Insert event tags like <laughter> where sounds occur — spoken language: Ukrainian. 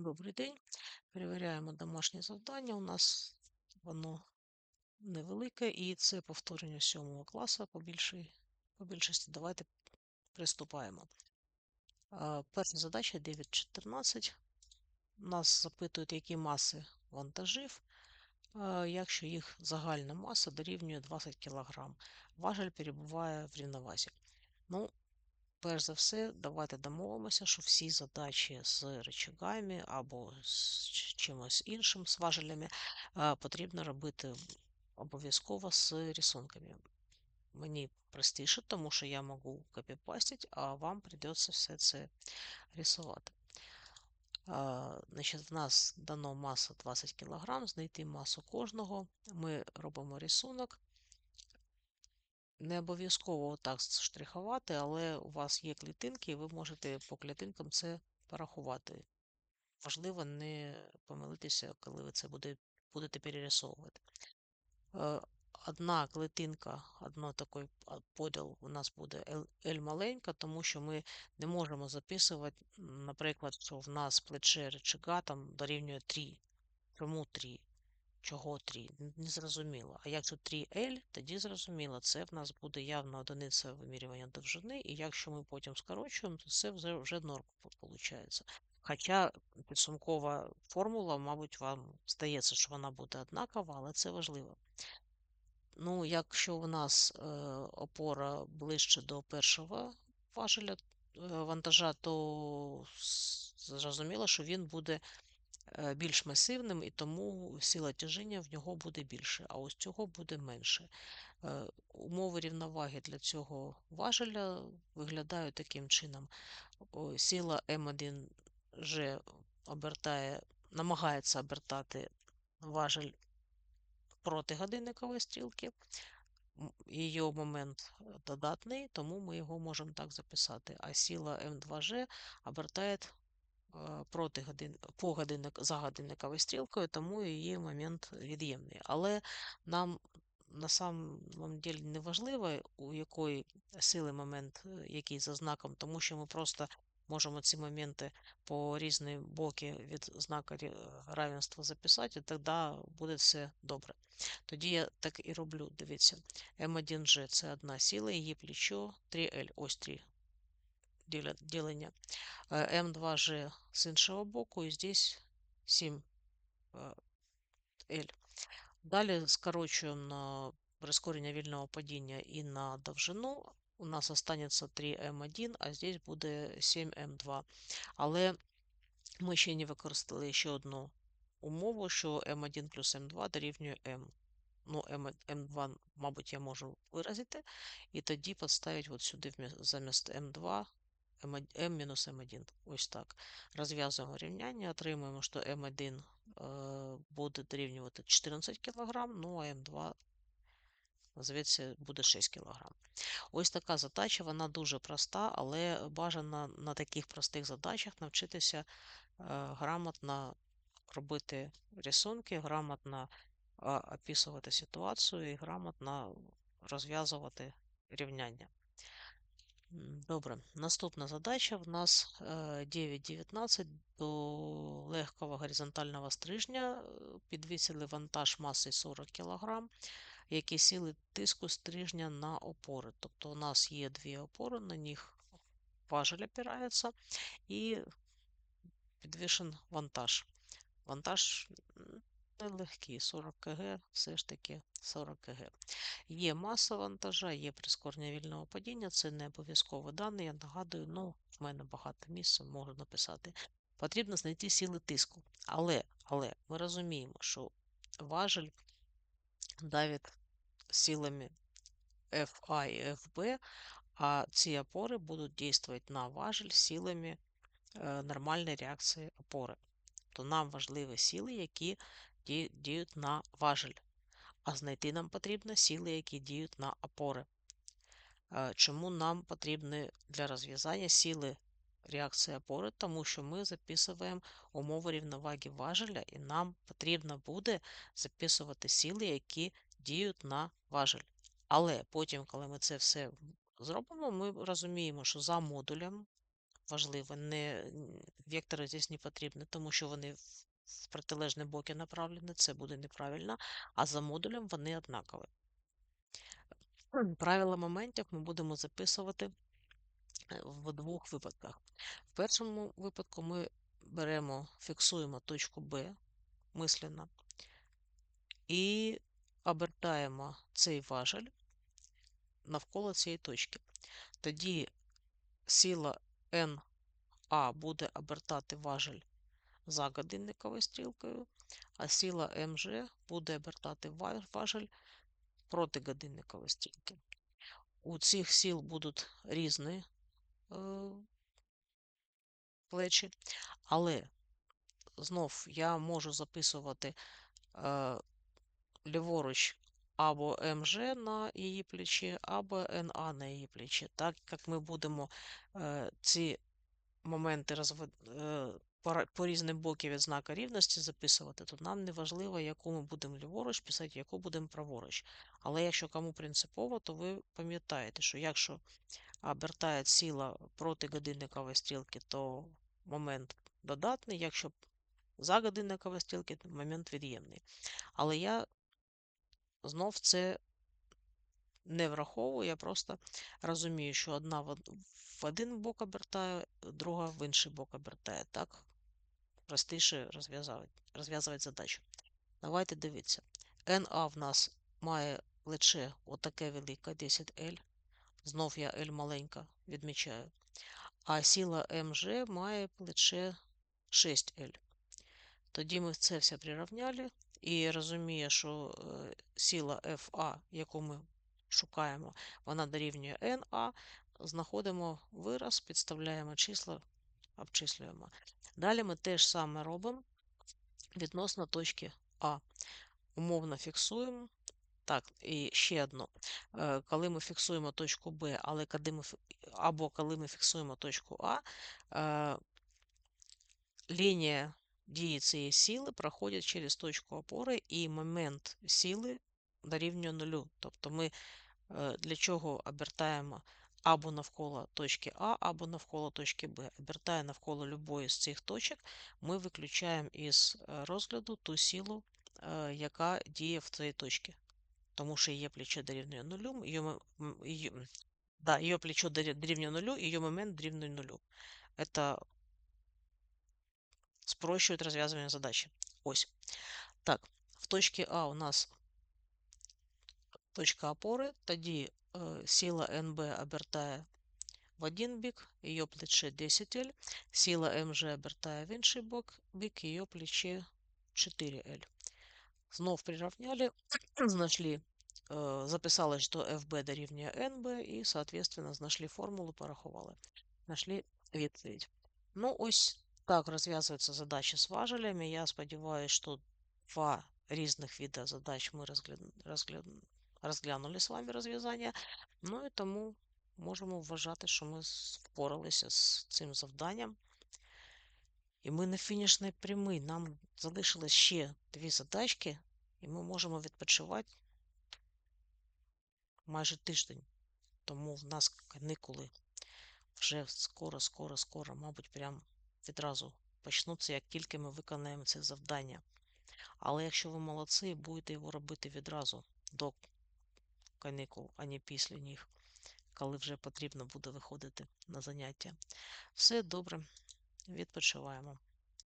Добрий день. Перевіряємо домашнє завдання. У нас воно невелике, і це повторення 7 класу по більшій, по більшості. Давайте приступаємо. Перша задача 9.14. Нас запитують, які маси вантажів, якщо їх загальна маса дорівнює 20 кг. Важель перебуває в рівновазі. Ну, Перш за все, давайте домовимося, що всі задачі з речагами або з чимось іншим, з важелями, потрібно робити обов'язково з рисунками. Мені простіше, тому що я можу копіпастити, а вам придеться все це рисувати. Значить, В нас дано маса 20 кг, знайти масу кожного. Ми робимо рисунок. Не обов'язково так штрихувати, але у вас є клітинки, і ви можете по клітинкам це порахувати. Важливо не помилитися, коли ви це буде, будете перерисовувати. Е, одна клітинка, одна такий поділ у нас буде L маленька, тому що ми не можемо записувати, наприклад, що в нас плече речага там дорівнює 3. Чому 3? Чого 3? Не зрозуміло. А якщо 3L, тоді зрозуміло, це в нас буде явно одиниця вимірювання довжини, і якщо ми потім скорочуємо, то це вже норма виходить. Хоча підсумкова формула, мабуть, вам здається, що вона буде однакова, але це важливо. Ну, якщо у нас е, опора ближче до першого важеля е, вантажа, то зрозуміло, що він буде більш масивним, і тому сила тяжіння в нього буде більше, а ось цього буде менше. Е, умови рівноваги для цього важеля виглядають таким чином. Сила М1G обертає, намагається обертати важель проти годинникової стрілки. Її момент додатний, тому ми його можемо так записати. А сила М2G обертає Е, проти годин, по годинник, за годинниковою стрілкою, тому її момент від'ємний. Але нам на самом деле не важливо, у якої сили момент, е, який за знаком, тому що ми просто можемо ці моменти по різні боки від знака равенства записати, і тоді буде все добре. Тоді я так і роблю. Дивіться, М1G це одна сила, її плечо 3L, ось 3 ділення. М2G з іншого боку, і здесь 7L. Далі скорочуємо на прискорення вільного падіння і на довжину. У нас останеться 3М1, а здесь буде 7М2. Але ми ще не використали ще одну умову, що М1 плюс М2 дорівнює М. Ну, М2, мабуть, я можу виразити. І тоді підставити от сюди замість М2 m-m1. Ось так. Розв'язуємо рівняння, отримуємо, що М1 е, буде дорівнювати 14 кг, ну а М2, здається, буде 6 кг. Ось така задача, вона дуже проста, але бажано на таких простих задачах навчитися е, грамотно робити рисунки, грамотно описувати ситуацію і грамотно розв'язувати рівняння. Добре, наступна задача в нас 9.19 е, до легкого горизонтального стрижня е, підвісили вантаж маси 40 кг, які сіли тиску стрижня на опори. Тобто у нас є дві опори, на них важель опирається і підвішен вантаж. Вантаж нелегкий, 40 кг, все ж таки 40 кг. Є маса вантажа, є прискорення вільного падіння, це не обов'язково дані. Я нагадую, ну, в мене багато місця, можу написати. Потрібно знайти сили тиску. Але але ми розуміємо, що важель давить силами FA і FB, а ці опори будуть діяти на важель силами е, нормальної реакції опори. То нам важливі сили, які діють на важель а знайти нам потрібно сили, які діють на опори. Чому нам потрібні для розв'язання сили реакції опори? Тому що ми записуємо умови рівноваги важеля, і нам потрібно буде записувати сили, які діють на важель. Але потім, коли ми це все зробимо, ми розуміємо, що за модулем важливе. Не, Вектори здесь не потрібні, тому що вони в протилежні боки направлені, це буде неправильно, а за модулем вони однакові. Правила моментів ми будемо записувати е, в двох випадках. В першому випадку ми беремо, фіксуємо точку Б мисленно і обертаємо цей важель навколо цієї точки. Тоді сила NA буде обертати важель за годинниковою стрілкою, а сила МЖ буде обертати важель проти годинникової стрілки. У цих сіл будуть різні е, плечі, але знов я можу записувати е, ліворуч або МЖ на її плечі, або НА на її плечі. Так як ми будемо е, ці моменти розвед... по, різним бокам від знака рівності записувати, то нам не важливо, яку ми будемо ліворуч писати, яку будемо праворуч. Але якщо кому принципово, то ви пам'ятаєте, що якщо обертає сила проти годинникової стрілки, то момент додатний, якщо за годинникової стрілки, то момент від'ємний. Але я знов це не враховую, я просто розумію, що одна в один бок обертає, друга в інший бок обертає. Так, простіше розв'язувати задачу. Давайте дивіться. NA в нас має плече отаке велике 10L. Знов я L маленька відмічаю. А сила МЖ має плече 6L. Тоді ми це все прирівняли і розуміє, що е, сила FA, яку ми шукаємо, вона дорівнює NA. Знаходимо вираз, підставляємо числа, обчислюємо. Далі ми те ж саме робимо відносно точки А. Умовно фіксуємо. Так, і ще одно. Е, коли ми фіксуємо точку Б, але коли ми, або коли ми фіксуємо точку А, е, лінія дії цієї сили проходять через точку опори, і момент сили дорівнює нулю. Тобто ми е, для чого обертаємо або навколо точки А, або навколо точки Б. Обертає навколо любої з цих точок, ми виключаємо із е, розгляду ту силу, е, яка діє в цій точці. Тому що її плечо дорівнює нулю, її, да, її плечо дорівнює нулю, її момент дорівнює нулю. Это спрощують розв'язування задачі. Ось. Так, в точці А у нас точка опори, тоді е, сила НБ обертає в один бік, її плече 10L, сила МЖ обертає в інший бок, бік, її плече 4L. Знов прирівняли, <clears throat> знайшли, е, записали, що FB дорівнює NB, і, соответственно, знайшли формулу, порахували. Знайшли відповідь. Ну, ось так розв'язуються задачі з важелями. Я сподіваюся, що два різних вида задач ми розгля... Розгля... розглянули з вами розв'язання. Ну і тому можемо вважати, що ми впоралися з цим завданням. І ми на фінішній прямій. Нам залишилось ще дві задачки, і ми можемо відпочивати майже тиждень. Тому в нас каникули вже скоро, скоро, скоро, мабуть, прям відразу почнуться, як тільки ми виконаємо це завдання. Але якщо ви молодці, будете його робити відразу до каникул, ані після них, коли вже потрібно буде виходити на заняття. Все добре, відпочиваємо.